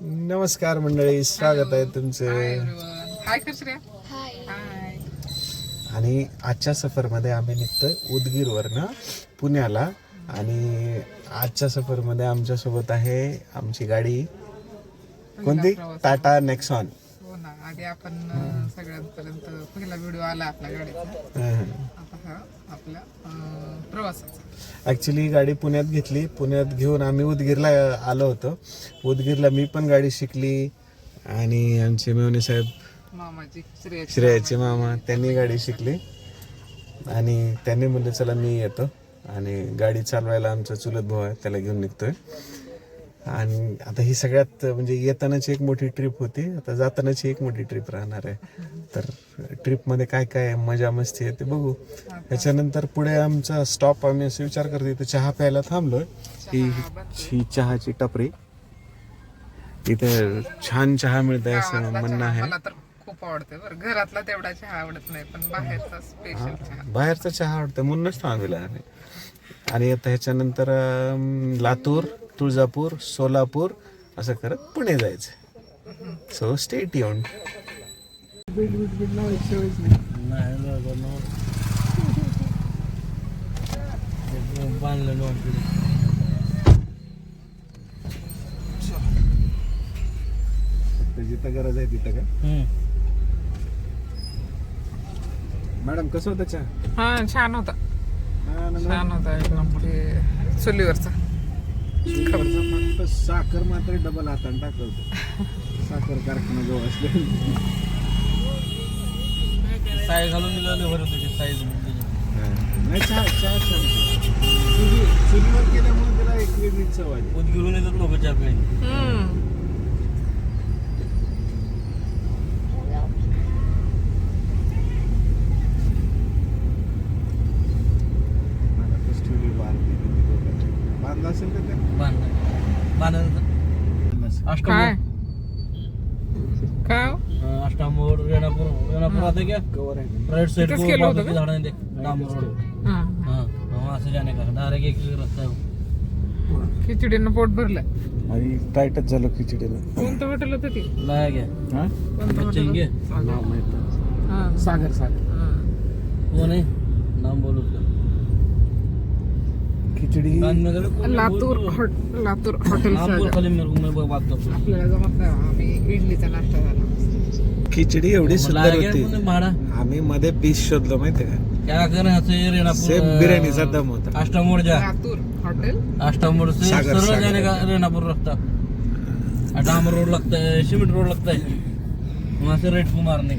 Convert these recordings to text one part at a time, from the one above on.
नमस्कार मंडळी स्वागत आहे तुमचे. हाय कृष्ण हाय आणि आजच्या सफरमध्ये आम्ही निघतोय उदगीरवरनं पुण्याला. आणि आजच्या सफरमध्ये आमच्यासोबत आहे आमची गाडी. कोणती? टाटा नेक्सॉन. आधी आपण अं, सगळ्यांपर्यंत पहिला व्हिडिओ आला आपल्या गाडीचा. आता हा आपल्या अं, प्रवासाचा. ऍक्च्युली गाडी पुण्यात घेतली. पुण्यात घेऊन आम्ही उदगीरला आलो होतो. उदगीरला मी पण गाडी शिकली. आणि आमचे मेवणे साहेब मामाची श्रेयाची श्रेयाचे मामा त्यांनी गाडी शिकली. आणि त्यांनी म्हणलं चला मी येतो. आणि गाडी चालवायला आमचा चुलत भाऊ आहे त्याला घेऊन निघतोय. आणि आता ही सगळ्यात म्हणजे येतानाची एक मोठी ट्रिप होती आता जातानाची एक मोठी ट्रिप राहणार आहे. तर ट्रिपमध्ये काय काय मजा मस्ती आहे ते बघू. त्याच्यानंतर पुढे आमचा स्टॉप आम्ही असं विचार करतो इथं चहा प्यायला थांबलोय. ही ही चहाची टपरी. इथे छान चहा मिळत असं म्हणणं आहे. खूप आवडते बरं. घरातला तेवढा चहा आवडत नाही पण बाहेरचा स्पेशल चहा. बाहेरचा चहा आवडतं म्हणूनच थांबलेला आणि आता ह्याच्यानंतर लातूर. तुळजापूर सोलापूर असं करत पुणे जायचं. सो स्टेट येऊन जिथं गरज आहे तिथं का? मॅडम कसं होतं चहा? हा छान होता. छान होता एकदम ते चुलीवरचा. फक्त साखर मात्र डबल हाताने टाकवतो साखर कारखाना जवळ असले. साईज घालून दिलं बरं तुझी साईज नाही चहा चहा चुलीवर केल्यामुळे त्याला एक वेगळी चव आली. उदगिरून येतात लोक चहा प्यायला काय? काय हो? अं, अष्टामोड रेणापूर रेणापूर आता क्या कवर आहे. राइट साइड को गेलो होतो बाजू की? झाड़ देख डामर रोड हा हाँ. वहाँ से जाने का? डायरेक्ट एक ही रास्ता है वो. खिचडीनं पोट भरलं. आणि टाईटच झालं खिचडीनं. कोणतं हॉटेल होतं ते? लाया गया हा? कोणतं बच्चे हॉटेल इनके नाव माहीत नाही. हा. सागर सागर. हा. वो नहीं नाम बोलो उसका खिचडी. लातूर हॉट लातूर हॉटेल हूँ आपल्याला जमत नाही आम्ही इडलीचा नाश्ता झाला. खिचडी एवढी सुंदर होती. आम्ही मध्ये पीस शोधलो माहितीये का? सेम बिर्याणीचा दम होता. अष्टामोड जा लातूर हॉटेल? अष्टामोड से सागर, सरळ सागर. जाने का रेणापुर रास्ता. डामर रोड लगता है सीमेंट रोड लगता है वहाँ से रेड को मारने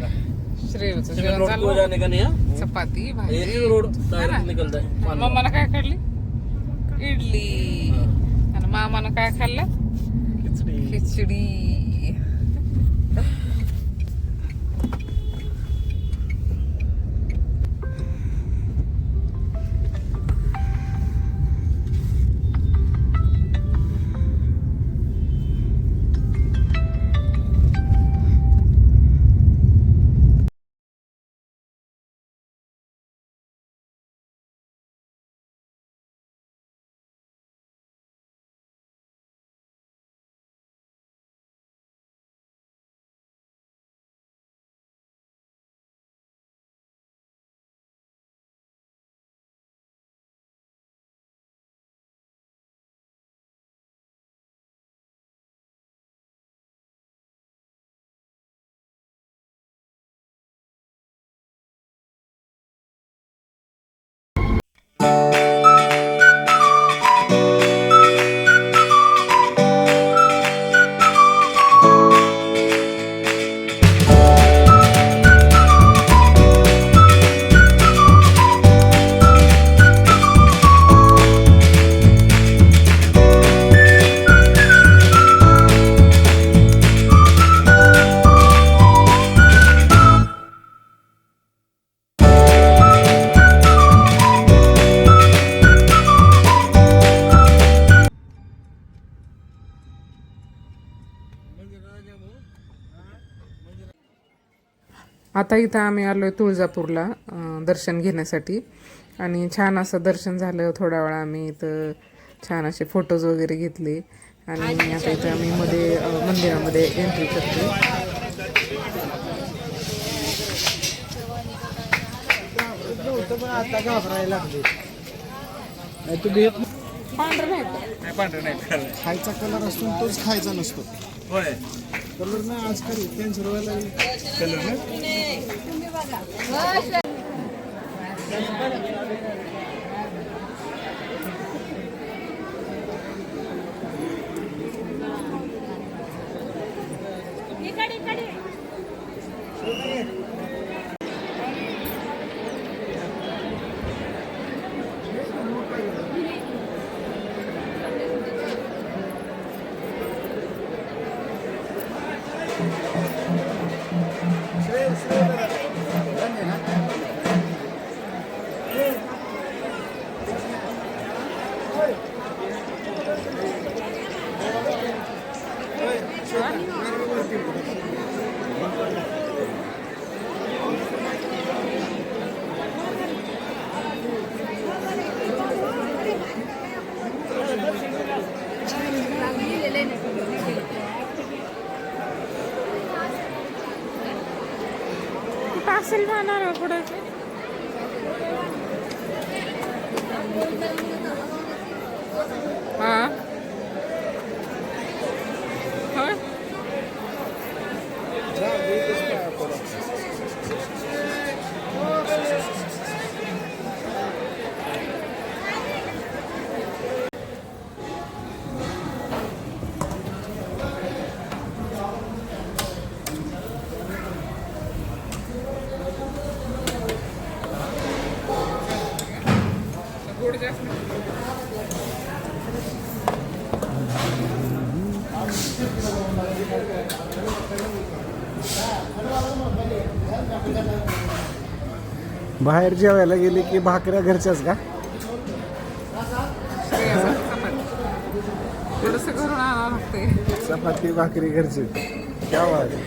जाने नहीं है? चपाती रोड निकलता है मम्मानं काय खाल्ली इडली. आणि मामानं काय खाल्लं? खिचडी. आता इथं आम्ही आलो आहे तुळजापूरला दर्शन घेण्यासाठी. आणि छान असं दर्शन झालं थोड्या वेळा आम्ही इथं छान असे फोटोज वगैरे घेतले. आणि आता इथं आम्ही मध्ये मंदिरामध्ये एंट्री करतो आता घाबरायला लागले खायचा कलर असतो आणि तोच खायचा नसतो. कलर ना आजकाल कॅन्सर व्हायला कलर ना असेल राहणार पुढे. हां. बाहेर जेवायला गेले की भाकऱ्या घरच्याच का? चपाती भाकरी घरची. क्या आहे.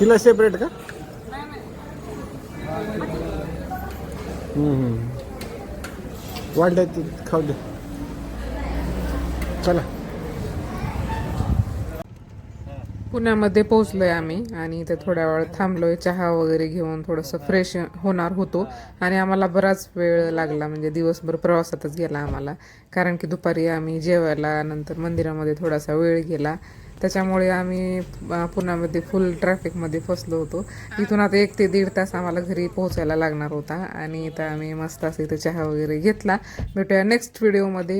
तिला सेपरेट का. वाढल्या ती खाऊ दे. चला. पुण्यामध्ये पोहोचलो आहे आम्ही आणि इथे थोड्या वेळ आहे चहा वगैरे घेऊन थोडंसं फ्रेश होणार होतो. आणि आम्हाला बराच वेळ लागला म्हणजे दिवसभर प्रवासातच गेला आम्हाला. कारण की दुपारी आम्ही जेवायला नंतर मंदिरामध्ये थोडासा वेळ गेला. त्याच्यामुळे आम्ही पुण्यामध्ये फुल ट्रॅफिकमध्ये फसलो होतो. इथून आता एक ते दीड तास आम्हाला घरी पोहोचायला लागणार होता. आणि इथं आम्ही मस्त असं इथं चहा वगैरे घेतला. भेटूया नेक्स्ट व्हिडिओमध्ये